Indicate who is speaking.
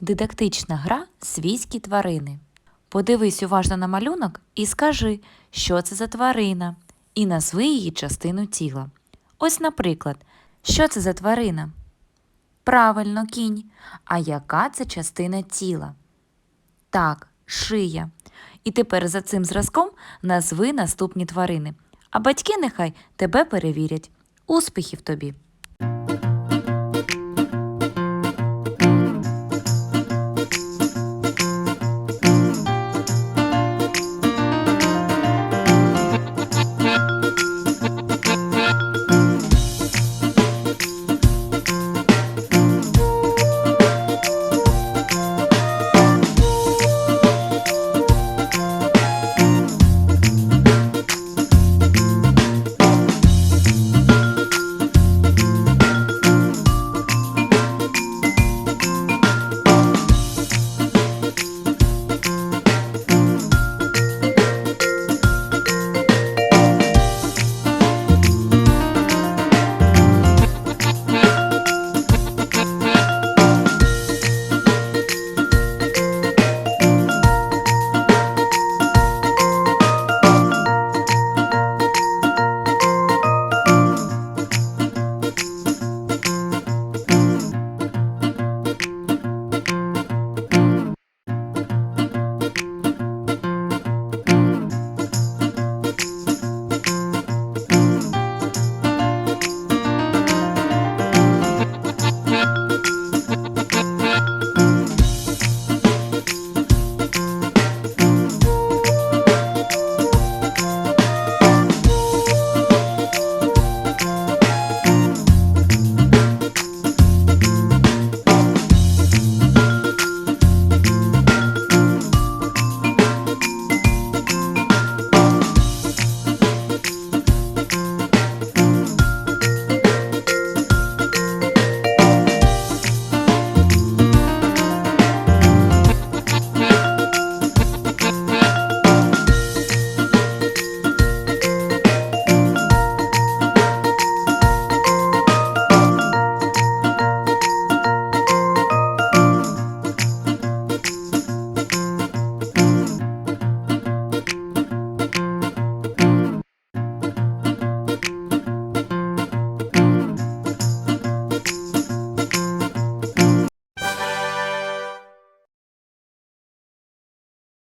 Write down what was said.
Speaker 1: Дидактична гра свійські тварини. Подивись уважно на малюнок і скажи, що це за тварина, і назви її частину тіла. Ось, наприклад, що це за тварина? Правильно, кінь. А яка це частина тіла? Так, шия. І тепер за цим зразком назви наступні тварини. А батьки нехай тебе перевірять. Успіхів тобі!